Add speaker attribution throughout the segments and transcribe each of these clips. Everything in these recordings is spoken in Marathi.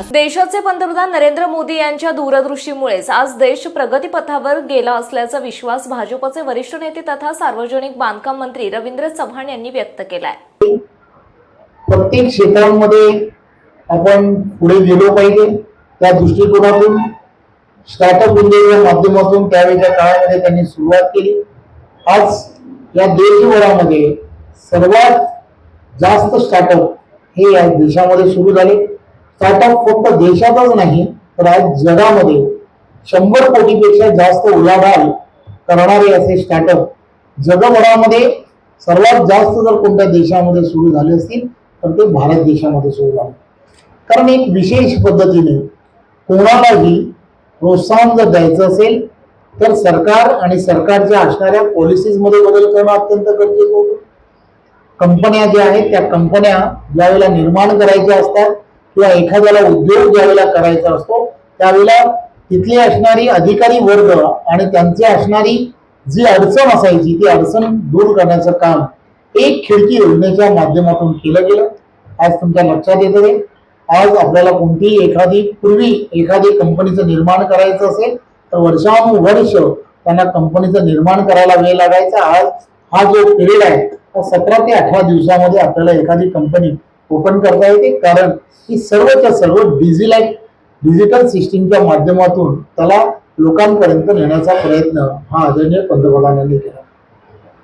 Speaker 1: विश्वास देशाचे पंतप्रधान नरेंद्र मोदी यांच्या दूरदृष्टीमुळेच आज देश प्रगतीपथावर गेला असल्याचा विश्वास भाजपचे वरिष्ठ नेते तथा सार्वजनिक बांधकाम मंत्री रवींद्र चव्हाण यांनी व्यक्त केलाय.
Speaker 2: प्रत्येक क्षेत्रांमध्ये आपण पुढे गेलो पाहिजे. त्या दृष्टिकोनातून स्टार्टअप इंडियाच्या माध्यमातून त्यावेळेच्या काळामध्ये त्यांनी सुरुवात केली. आज या देशभरामध्ये सर्वात जास्त स्टार्टअप हे या देशामध्ये सुरू झाले. स्टार्टअप फक्त देशातच नाही तर आज जगामध्ये शंभर कोटीपेक्षा जास्त उलाढाल करणारे असे स्टार्टअप जगभरामध्ये सर्वात जास्त जर कोणत्या देशामध्ये सुरू झाले असतील तर ते भारत देशामध्ये सुरू झाले. कारण एक विशेष पद्धतीने कोणालाही प्रोत्साहन जर द्यायचं असेल तर सरकार आणि सरकारच्या असणाऱ्या पॉलिसीजमध्ये बदल करणं अत्यंत गरजेचं होतं. कंपन्या ज्या आहेत त्या कंपन्या ज्यावेळेला निर्माण करायच्या असतात किंवा एखाद्याला उद्योग ज्यावेळेला करायचा असतो त्यावेळेला तिथली असणारी अधिकारी वर्ग आणि त्यांची असणारी जी अडचण असायची ती अडचण दूर करण्याचं काम एक खिडकी योजनेच्या माध्यमातून केलं गेलं. आज तुमच्या लक्षात येतं रे आज आपल्याला कोणतीही एखादी पूर्वी एखादी कंपनीचं निर्माण करायचं असेल तर वर्षानुवर्ष त्यांना कंपनीचं निर्माण करायला वेळ लागायचा. आज हा जो पिरियड आहे सतरा ते अठरा दिवसामध्ये आपल्याला एखादी कंपनी ओपन करता येते. कारण ही सर्वच्या सर्व डिजिलाय डिजिटल सिस्टीमच्या माध्यमातून त्याला लोकांपर्यंत नेण्याचा प्रयत्न हा आदरणीय पंतप्रधानांनी केला.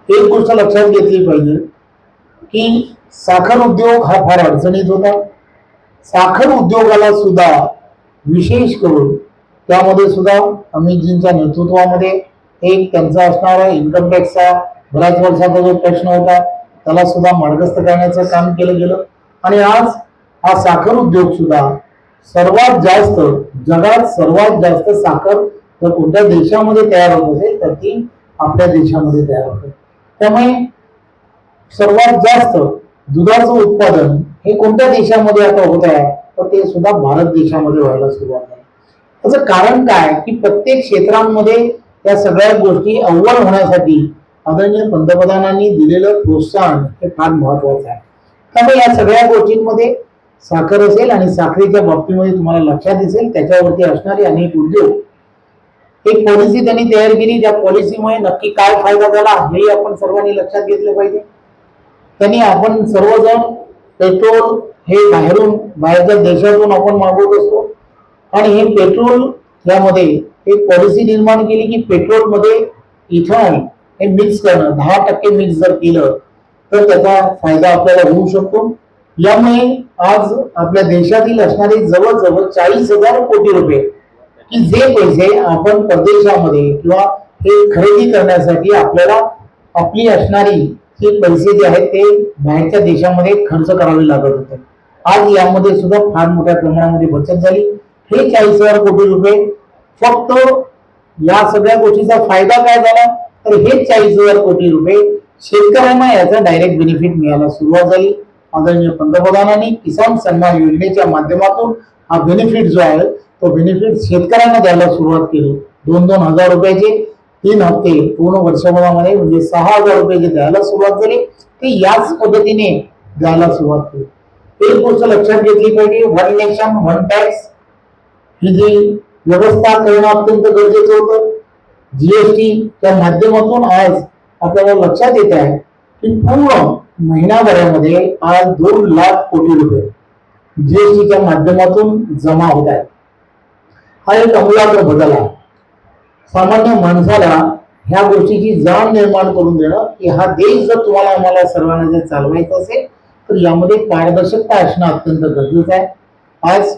Speaker 2: एक गोष्ट लक्षात घेतली पाहिजे की साखर उद्योग हा फार अडचणीत होता. साखर उद्योगाला सुद्धा विशेष करून त्यामध्ये सुद्धा अमितजींच्या नेतृत्वामध्ये एक त्यांचा असणारा इन्कम टॅक्सचा बऱ्याच वर्षाचा जो प्रश्न होता त्याला सुद्धा मार्गस्थ करण्याचं काम केलं गेलं. आणि आज हा साखर उद्योग सुद्धा सर्वात जास्त जगात सर्वात जास्त साखर जर कोणत्या देशामध्ये तयार होत असेल तर ती आपल्या देशामध्ये तयार होते. त्यामुळे सर्वात जास्त दुधाचं उत्पादन हे कोणत्या देशामध्ये आता होत आहे तर ते सुद्धा भारत देशामध्ये व्हायला सुरुवात आहे त्याचं कारण काय? की प्रत्येक क्षेत्रांमध्ये या सगळ्या गोष्टी अव्वल होण्यासाठी आदरणीय पंतप्रधानांनी दिलेलं प्रोत्साहन हे फार महत्वाचं आहे. त्यामुळे या सगळ्या गोष्टींमध्ये साखर असेल आणि साखरेच्या बाबतीमध्ये तुम्हाला लक्षात दिसेल त्याच्यावरती असणारे अनेक उद्योग. एक पॉलिसी त्यांनी तयार केली त्या पॉलिसीमुळे नक्की काय फायदा झाला हेही आपण सर्वांनी लक्षात घेतलं पाहिजे. त्यांनी आपण सर्वजण पेट्रोल हे बाहेरून बाहेरच्या देशातून आपण मागवत असतो. आणि हे पेट्रोल यामध्ये एक पॉलिसी निर्माण केली की पेट्रोलमध्ये इथं हे मिक्स करणं दहा टक्के मिक्स जर केलं तर त्याचा फायदा आपल्याला होऊ शकतो. यामुळे आज आपल्या देशातील असणारे जवळजवळ चाळीस हजार कोटी रुपये की जे पैसे आपण परदेशामध्ये किंवा हे खरेदी करण्यासाठी आपल्याला आपली असणारी हे पैसे जे आहेत ते बाहेरच्या देशामध्ये खर्च करावे लागत होते. आज यामध्ये सुद्धा फार मोठ्या प्रमाणामध्ये बचत झाली. हे चाळीस हजार कोटी रुपये फक्त या सगळ्या गोष्टीचा फायदा काय झाला? तर हे चाळीस हजार कोटी रुपये शेतकऱ्यांना याचा डायरेक्ट बेनिफिट मिळायला सुरुवात झाली. आदरणीय पंतप्रधानांनी किसान सन्मान योजनेच्या माध्यमातून हा बेनिफिट जो आहे तो बेनिफिट शेतकऱ्यांना द्यायला सुरुवात केली. दोन दोन हजार रुपयाचे तीन हप्ते पूर्ण वर्षभरामध्ये म्हणजे सहा हजार रुपयाचे द्यायला सुरुवात झाली. ते याच पद्धतीने द्यायला सुरुवात केली. एक गोष्ट लक्षात घेतली पाहिजे वन नेशन वन टॅक्स ही जी व्यवस्था करणं अत्यंत गरजेचं होतं. जीएसटीच्या माध्यमातून आज आपल्याला लक्षात येत आहे की पूर्ण महिनाभरामध्ये आज दोन लाख कोटी रुपये जीएसटीच्या माध्यमातून जमा होत आहेत. हा एक अमूलाग्र बदल आहे. सामान्य माणसाला ह्या गोष्टीची जाण निर्माण करून देणं की हा देश जर तुम्हाला आम्हाला सर्वांना जर चालवायचा असेल तर यामध्ये पारदर्शकता असणं अत्यंत गरजेचं आहे. आज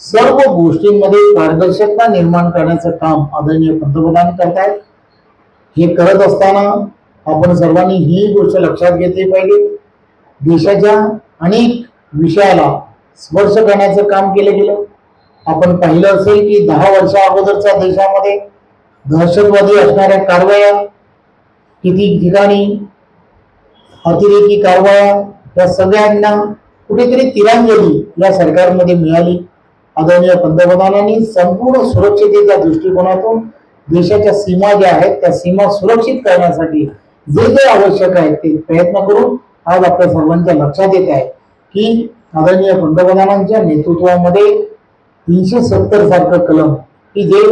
Speaker 2: सर्व गोष्टींमध्ये पारदर्शकता निर्माण करण्याचं काम आदरणीय पंतप्रधान करतायत. हे करत असताना आपण सर्वांनी ही गोष्ट लक्षात घेतली पाहिजे. देशाच्या अनेक विषयाला स्पर्श करण्याचं काम केलं गेलं. आपण पाहिलं असेल की दहा वर्षा अगोदरच्या देशामध्ये दहशतवादी असणाऱ्या कारवाया किती ठिकाणी अतिरेकी कारवाया या सगळ्यांना कुठेतरी तिरांजली या सरकारमध्ये मिळाली. आदरणीय पंतप्रधानांनी संपूर्ण सुरक्षितेच्या दृष्टिकोनातून देशाच्या सीमा ज्या आहेत त्या सीमा सुरक्षित करण्यासाठी जे जे आवश्यक आहे ते प्रयत्न करून आज आपल्या सर्वांच्या लक्षात येत आहे की आदरणीय पंतप्रधानांच्या नेतृत्वामध्ये तीनशे सत्तर सारखं कलम की जे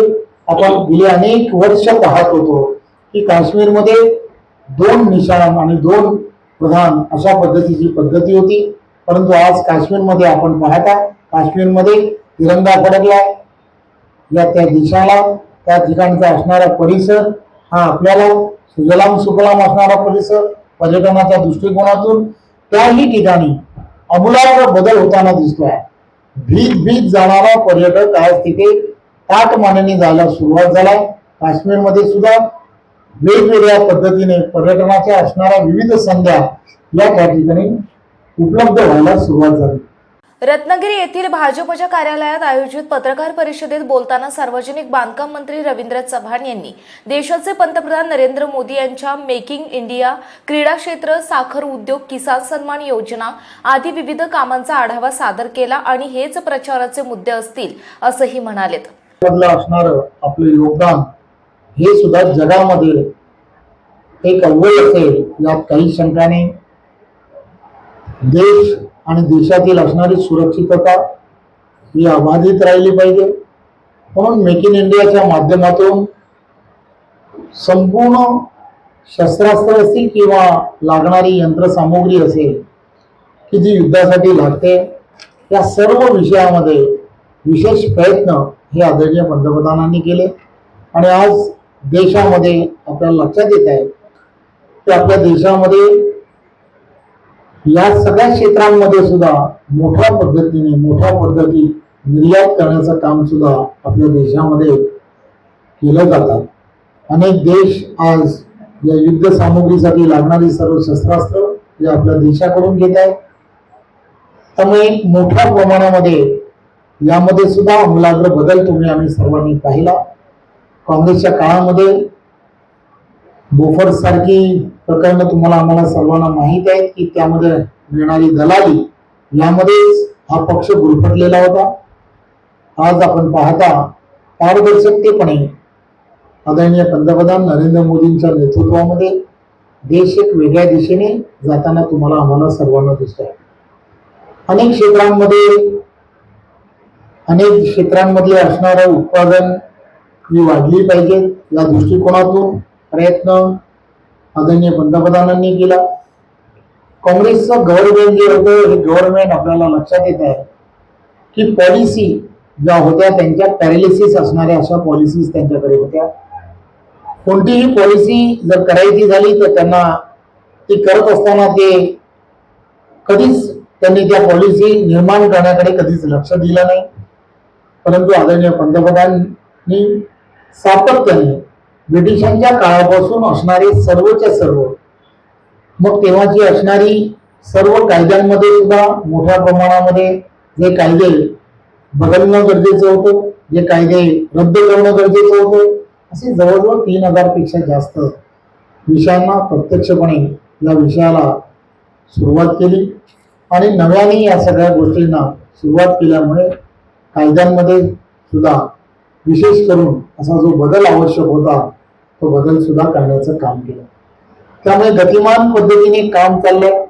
Speaker 2: आपण गेले अनेक वर्ष पाहत होतो की काश्मीरमध्ये दोन निशाण आणि दोन प्रधान अशा पद्धतीची पद्धती होती. परंतु आज काश्मीरमध्ये आपण पाहता काश्मीरमध्ये तिरंगा फडकलाय. या त्या देशाला त्या ठिकाणचा असणारा परिसर हा आपल्याला सुजलाम सुफलाम असणारा परिसर पर्यटनाच्या दृष्टिकोनातून त्याही ठिकाणी अमूलाग्र बदल होताना दिसतोय. भीत भीत जाणारा पर्यटक आज तिथे ताट माननी जायला सुरुवात झालाय. काश्मीरमध्ये सुद्धा वेगवेगळ्या पद्धतीने पर्यटनाच्या असणाऱ्या विविध संध्या या त्या ठिकाणी उपलब्ध व्हायला सुरुवात झाली.
Speaker 1: रत्नागिरी येथील भाजपच्या कार्यालयात आयोजित पत्रकार परिषदेत बोलताना सार्वजनिक बांधकाम मंत्री रवींद्र चव्हाण यांनी देशाचे पंतप्रधान नरेंद्र मोदी यांच्या मेकिंग इंडिया क्रीडा क्षेत्र साखर उद्योग किसान सन्मान योजना आदी विविध कामांचा आढावा सादर केला आणि हेच प्रचाराचे मुद्दे असतील असंही म्हणालेत.
Speaker 2: असणार आपले योगदान हे सुद्धा जगामध्ये एक अव्वल असेल यात काही शंका नाही. देश आणि देशातील असणारी सुरक्षितता ही अबाधित राहिली पाहिजे. म्हणून मेक इन इंडियाच्या माध्यमातून संपूर्ण शस्त्रास्त्र असतील किंवा लागणारी यंत्रसामुग्री असेल की जी युद्धासाठी लागते या सर्व विषयामध्ये विशेष प्रयत्न हे आदरणीय पंतप्रधानांनी केले. आणि आज देशामध्ये आपल्याला लक्षात येत आहे की आपल्या देशामध्ये या सगळ्या क्षेत्रांमध्ये सुद्धा मोठ्या पद्धतीने मोठ्या पद्धती निर्यात करण्याचं काम सुद्धा आपल्या देशामध्ये केलं जातात अनेक देश आज या युद्ध सामुग्रीसाठी लागणारी सर्व शस्त्रास्त्र हे आपल्या देशाकडून घेत आहेत. त्यामुळे मोठ्या प्रमाणामध्ये यामध्ये सुद्धा आमूलाग्र बदल तुम्ही आम्ही सर्वांनी पाहिला. काँग्रेसच्या काळामध्ये बोफर्स सारखी प्रकरणं तुम्हाला आम्हाला सर्वांना माहीत आहेत की त्यामध्ये मिळणारी दलाली यामध्येच हा पक्ष गुरफटलेला होता. आज आपण पाहता पारदर्शकतेपणे आदरणीय पंतप्रधान नरेंद्र मोदींच्या नेतृत्वामध्ये देश एक वेगळ्या दिशेने जाताना तुम्हाला आम्हाला सर्वांना दिसत आहे अनेक क्षेत्रांमध्ये अनेक क्षेत्रांमध्ये असणारं उत्पादन ही वाढली पाहिजे या दृष्टिकोनातून. प्रयत्न आदरणीय पंतप्रधानांनी केला. काँग्रेसचं गव्हर्नमेंट जे होतं हे गव्हर्नमेंट आपल्याला लक्षात येत आहे की पॉलिसी ज्या होत्या त्यांच्या पॅरालिसिस असणाऱ्या अशा पॉलिसीज त्यांच्याकडे होत्या. कोणतीही पॉलिसी जर करायची झाली तर त्यांना ती करत असताना ते कधीच त्यांनी त्या पॉलिसी निर्माण करण्याकडे कधीच लक्ष दिलं नाही. परंतु आदरणीय पंतप्रधानांनी सातत्याने ब्रिटिशांच्या काळापासून असणारे सर्वच्या सर्व मग तेव्हाची असणारी सर्व कायद्यांमध्ये सुद्धा मोठ्या प्रमाणामध्ये जे कायदे बदलणं गरजेचं होतं जे कायदे रद्द करणं गरजेचं होतं असे जवळजवळ तीन हजारपेक्षा जास्त विषयांना प्रत्यक्षपणे या विषयाला सुरुवात केली. आणि नव्याने या सगळ्या गोष्टींना सुरुवात केल्यामुळे कायद्यांमध्ये सुद्धा विशेष करून असा जो बदल आवश्यक होता तो बदल सुद्धा करण्याचं काम केलं. त्यामुळे गतिमान पद्धतीने काम चाललंय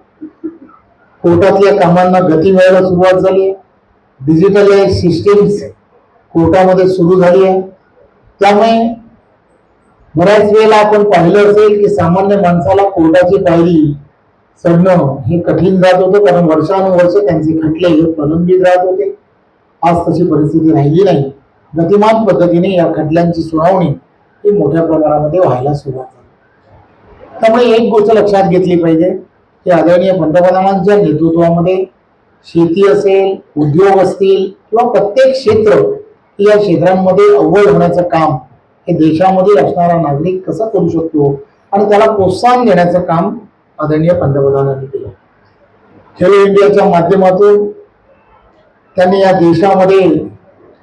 Speaker 2: कोर्टातल्या कामांना गती मिळायला सुरुवात झाली. आहे डिजिटल सिस्टीम्स कोर्टामध्ये सुरू झाली आहे. त्यामुळे बऱ्याच वेळेला आपण पाहिलं असेल की सामान्य माणसाला कोर्टाची पायरी चढणं हे कठीण जात होतं कारण वर्षानुवर्ष त्यांचे खटले हे प्रलंबित राहत होते. आज तशी परिस्थिती राहिली नाही. गतिमान पद्धतीने या खटल्यांची सुनावणी ही मोठ्या प्रमाणामध्ये व्हायला सुरुवात झाली. त्यामुळे एक गोष्ट लक्षात घेतली पाहिजे की आदरणीय पंतप्रधानांच्या नेतृत्वामध्ये शेती असेल उद्योग असतील किंवा प्रत्येक क्षेत्र या क्षेत्रांमध्ये अव्वल होण्याचं काम हे देशामध्ये असणारा नागरिक कसा करू शकतो? आणि त्याला प्रोत्साहन देण्याचं काम आदरणीय पंतप्रधानांनी केलं. खेलो इंडियाच्या माध्यमातून त्यांनी या देशामध्ये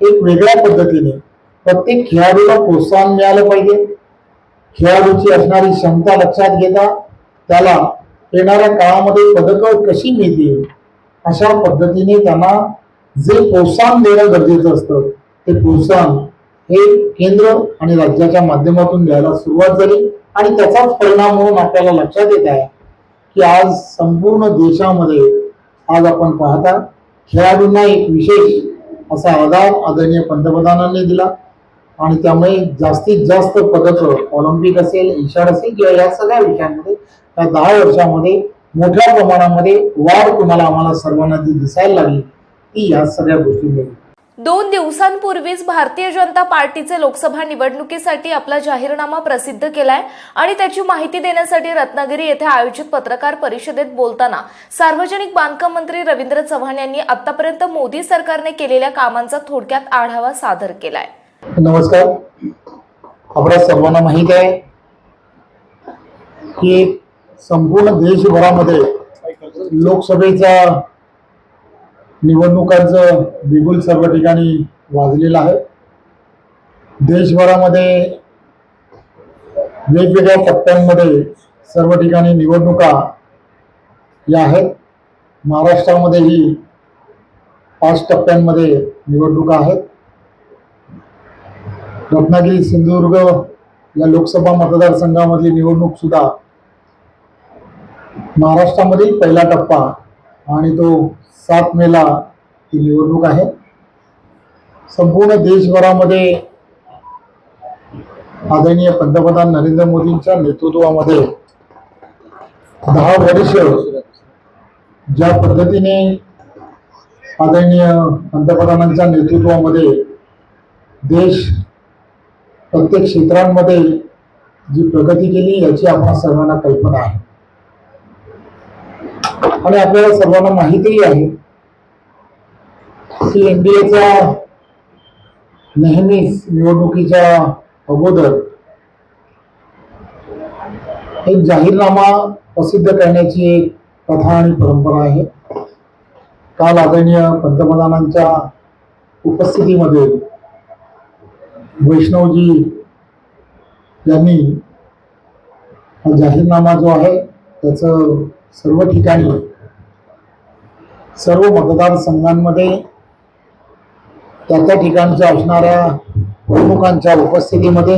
Speaker 2: एक वेगळ्या पद्धतीने प्रत्येक खेळाडूला प्रोत्साहन मिळालं पाहिजे. खेळाडूची असणारी क्षमता लक्षात घेता त्याला येणाऱ्या काळामध्ये पदकं कशी मिळतील अशा पद्धतीने त्यांना जे प्रोत्साहन देणं गरजेचं असतं ते प्रोत्साहन हे केंद्र आणि राज्याच्या माध्यमातून द्यायला सुरुवात झाली. आणि त्याचाच परिणाम म्हणून आपल्याला लक्षात येत आहे की आज संपूर्ण देशामध्ये आज आपण पाहता खेळाडूंना एक विशेष असा आधार आदरणीय पंतप्रधानांनी दिला. आणि त्यामुळे जास्तीत जास्त पदकं ऑलिम्पिक असेल एशियाड असेल किंवा या सगळ्या विषयांमध्ये या दहा वर्षामध्ये मोठ्या प्रमाणामध्ये वाढ तुम्हाला आम्हाला सर्वांना जी दिसायला लागली ती या सगळ्या गोष्टींमुळे
Speaker 1: दोन दिवसांपूर्वीच भारतीय जनता पार्टीचे लोकसभा निवडणुकीसाठी आपला जाहीरनामा प्रसिद्ध केलाय आणि त्याची माहिती देण्यासाठी रत्नागिरी येथे आयोजित पत्रकार परिषदेत बोलताना सार्वजनिक बांधकाम मंत्री रवींद्र चव्हाण यांनी आतापर्यंत मोदी सरकारने केलेल्या कामांचा थोडक्यात आढावा सादर केलाय.
Speaker 2: नमस्कार. आपल्या सर्वांना माहीत आहे की संपूर्ण देशभरामध्ये लोकसभेच्या निवडणुकांचं बिगुल सर्व ठिकाणी वाजलेलं आहे. देशभरामध्ये वेगवेगळ्या टप्प्यांमध्ये सर्व ठिकाणी निवडणुका या आहेत. महाराष्ट्रामध्येही पाच टप्प्यांमध्ये निवडणुका आहेत. रत्नागिरी सिंधुदुर्ग या लोकसभा मतदारसंघामधली निवडणूक सुद्धा महाराष्ट्रामधील पहिला टप्पा आणि तो सात मेला ही निवडणूक आहे. संपूर्ण देशभरामध्ये आदरणीय पंतप्रधान नरेंद्र मोदींच्या नेतृत्वामध्ये दहा वर्ष ज्या पद्धतीने आदरणीय पंतप्रधानांच्या नेतृत्वामध्ये देश प्रत्येक क्षेत्रांमध्ये जी प्रगती केली याची आपण सर्वांना कल्पना आहे. आणि आपल्याला सर्वांना माहितीही आहे की एनडीएचा नेहमीच निवडणुकीच्या अगोदर एक जाहीरनामा प्रसिद्ध करण्याची एक प्रथा आणि परंपरा आहे. काल आदरणीय पंतप्रधानांच्या उपस्थितीमध्ये वैष्णवजी यांनी हा जाहीरनामा जो आहे त्याचं सर्व ठिकाणी सर्व मतदारसंघांमध्ये त्या त्या ठिकाणच्या असणाऱ्या प्रमुखांच्या उपस्थितीमध्ये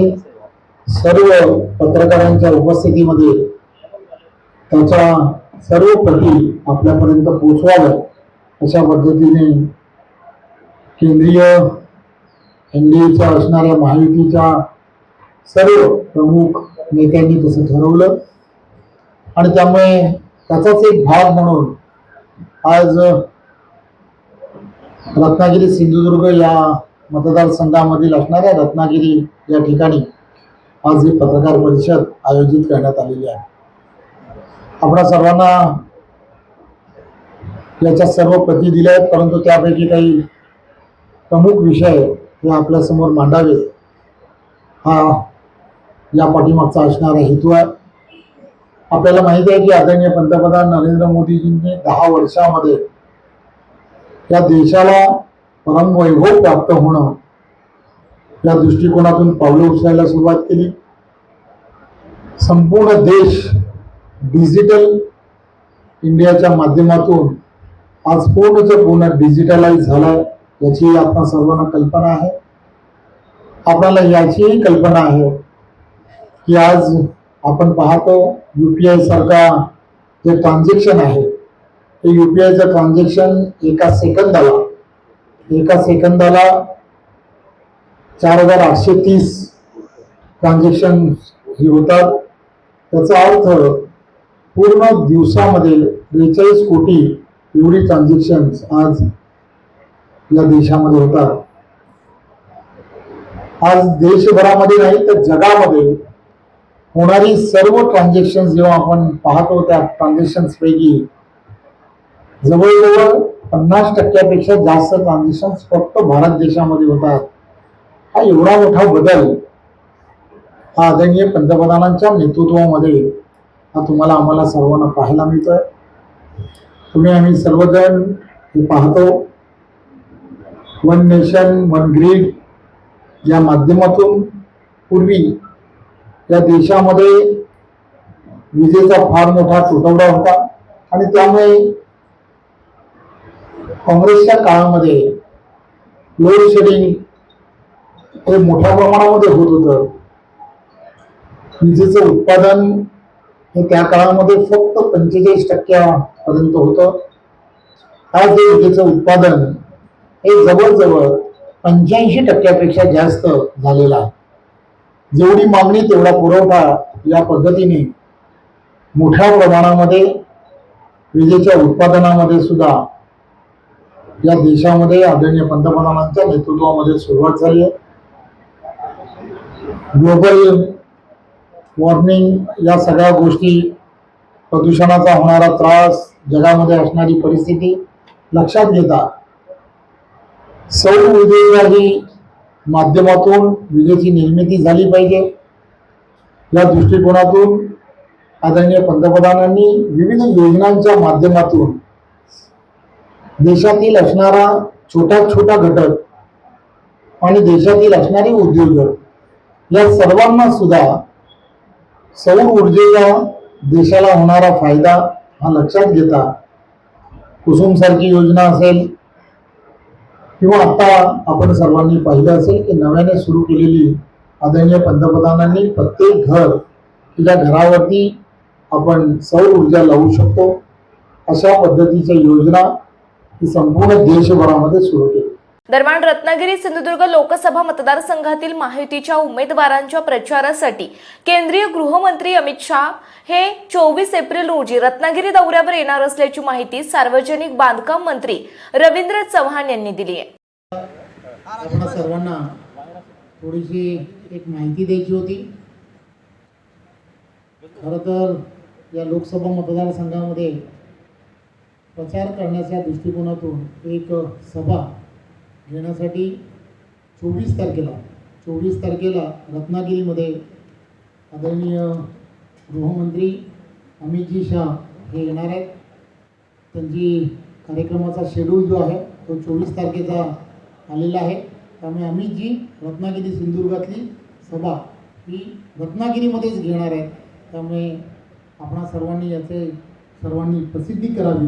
Speaker 2: सर्व पत्रकारांच्या उपस्थितीमध्ये त्याच्या सर्व प्रती आपल्यापर्यंत पोचवाव्या अशा पद्धतीने केंद्रीय एनडीएच्या असणाऱ्या महायुतीच्या सर्व प्रमुख नेत्यांनी तसं ठरवलं. आणि त्यामुळे त्याचाच एक भाग म्हणून आज रत्नागिरी सिंधुदुर्ग या मतदारसंघामधील असणाऱ्या रत्नागिरी या ठिकाणी आज ही पत्रकार परिषद आयोजित करण्यात आलेली आहे. आपणा सर्वांना याच्या सर्व प्रती दिल्या आहेत परंतु त्यापैकी काही प्रमुख विषय हे आपल्यासमोर मांडावे. हा या पाठीमागचा असणारा हेतू आहे. आपल्याला माहिती आहे की आदरणीय पंतप्रधान नरेंद्र मोदीजींनी दहा वर्षामध्ये या देशाला परमवैभव प्राप्त होणं या दृष्टिकोनातून पावलं उचलायला सुरुवात केली. संपूर्ण देश डिजिटल इंडियाच्या माध्यमातून आज पूर्णच्या पूर्ण डिजिटलाइज झालाय. याची आपण सर्वांना कल्पना आहे. आपल्याला याचीही कल्पना आहे की आज आपण पाहतो युपीआय सारखा जे ट्रान्झॅक्शन आहे ते युपीआयचं ट्रान्झॅक्शन एका सेकंदाला एका सेकंदाला चार हजार आठशे तीस ट्रान्झॅक्शन हे होतात. त्याचा अर्थ पूर्ण दिवसामध्ये बेचाळीस कोटी एवढी ट्रान्झॅक्शन आज या देशामध्ये होतात आज देशभरामध्ये नाही तर जगामध्ये होणारी सर्व ट्रान्झॅक्शन जेव्हा आपण पाहतो त्या ट्रान्झॅक्शन पैकी जवळजवळ पन्नास टक्क्यापेक्षा जास्त ट्रान्झॅक्शन फक्त भारत देशामध्ये होतात. हा एवढा मोठा बदल हा आदरणीय पंतप्रधानांच्या नेतृत्वामध्ये हा तुम्हाला आम्हाला सर्वांना पाहायला मिळतोय. तुम्ही आम्ही सर्वजण हे पाहतो. वन नेशन वन ग्रीड या माध्यमातून पूर्वी या देशामध्ये विजेचा फार मोठा तुटवडा होता आणि त्यामुळे काँग्रेसच्या काळामध्ये लोड शेडिंग हे मोठ्या प्रमाणामध्ये होत होतं. विजेचं उत्पादन हे त्या काळामध्ये फक्त पंचेचाळीस टक्क्यापर्यंत होतं. आज हे विजेचं उत्पादन हे जवळजवळ पंच्याऐंशी टक्क्यापेक्षा जास्त झालेलं आहे. जेवढी मागणी तेवढा पुरवठा या पद्धतीने मोठ्या प्रमाणामध्ये विजेच्या उत्पादनामध्ये सुद्धा या देशामध्ये आदरणीय पंतप्रधानांच्या नेतृत्वामध्ये सुरुवात झाली आहे. ग्लोबल वॉर्मिंग या सगळ्या गोष्टी प्रदूषणाचा होणारा त्रास जगामध्ये असणारी परिस्थिती लक्षात घेता सौर ही माध्यमातून विजेची निर्मिती झाली पाहिजे. या दृष्टिकोनातून आदरणीय पंतप्रधानांनी विविध योजनांच्या माध्यमातून देशातील असणारा छोटा छोटा घटक आणि देशातील असणारे उद्योजक या सर्वांना सुद्धा सौर ऊर्जेचा देशाला होणारा फायदा हा लक्षात घेता कुसुम सारखी योजना असेल किंवा आता आपण सर्वांनी पाहिलं असेल की नव्याने सुरू केलेली आदरणीय पंतप्रधानांनी प्रत्येक घर तिच्या घरावरती आपण सौर ऊर्जा लावू शकतो. अशा पद्धतीच्या योजना ही संपूर्ण देशभरामध्ये सुरू केली
Speaker 1: दरम्यान रत्नागिरी सिंधुदुर्ग लोकसभा मतदारसंघातील माहितीच्या उमेदवारांच्या प्रचारासाठी केंद्रीय गृहमंत्री अमित शहा हे चोवीस एप्रिल रोजी रत्नागिरी दौऱ्यावर येणार असल्याची माहिती सार्वजनिक बांधकाम मंत्री रवींद्र चव्हाण यांनी दिली आहे.
Speaker 2: सर्वांना थोडीशी एक माहिती द्यायची होती. खरं तर या लोकसभा मतदारसंघामध्ये प्रचार करण्याच्या दृष्टिकोनातून एक सभा घेण्यासाठी चोवीस तारखेला चोवीस तारखेला रत्नागिरीमध्ये आदरणीय गृहमंत्री अमितजी शहा हे येणार आहेत. त्यांची कार्यक्रमाचा शेड्यूल जो आहे तो चोवीस तारखेचा आलेला आहे. त्यामुळे अमितजी रत्नागिरी सिंधुदुर्गातली सभा ही रत्नागिरीमध्येच घेणार आहेत. त्यामुळे आपणा सर्वांनी याचे सर्वांनी प्रसिद्धी करावी.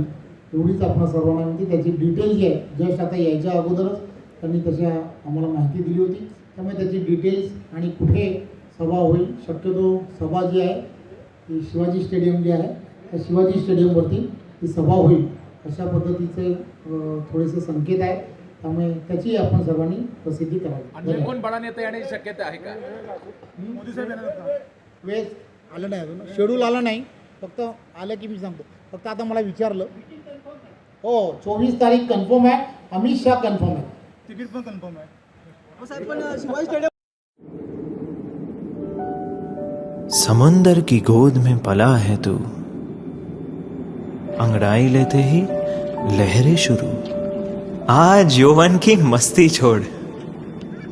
Speaker 2: एवढीच आपण सर्वांना विनंती त्याची डिटेल जी आहे जस्ट आता यायच्या अगोदरच त्यांनी तशा आम्हाला माहिती दिली होती. त्यामुळे त्याची डिटेल्स आणि कुठे सभा होईल शक्यतो सभा जी आहे ती शिवाजी स्टेडियम जे आहे त्या शिवाजी स्टेडियमवरती ती सभा होईल. अशा पद्धतीचे थोडेसे संकेत आहेत. त्यामुळे त्याची आपण सर्वांनी प्रसिद्धी करावी.
Speaker 3: कोण बळा नेता येण्याची शक्यता आहे का?
Speaker 2: वेळ आलं नाही अजून. शेड्यूल आलं नाही. फक्त आलं की मी सांगतो. फक्त आता मला विचारलं हो चोवीस तारीख कन्फर्म आहे अमित शहा कन्फर्म आहे
Speaker 4: तिकीट पण कन्फर्म आहे. हो साहेब पण शिवाजी स्टेडियम
Speaker 5: समुंदर की गोद में पला है तू। अंगड़ाई लेते ही लहरें शुरू। आज यौवन की मस्ती छोड़।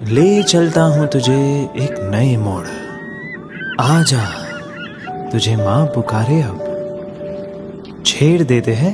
Speaker 5: ले चलता हूँ तुझे एक नए मोड़। आ जा तुझे माँ पुकारे अब। छेड़ देते हैं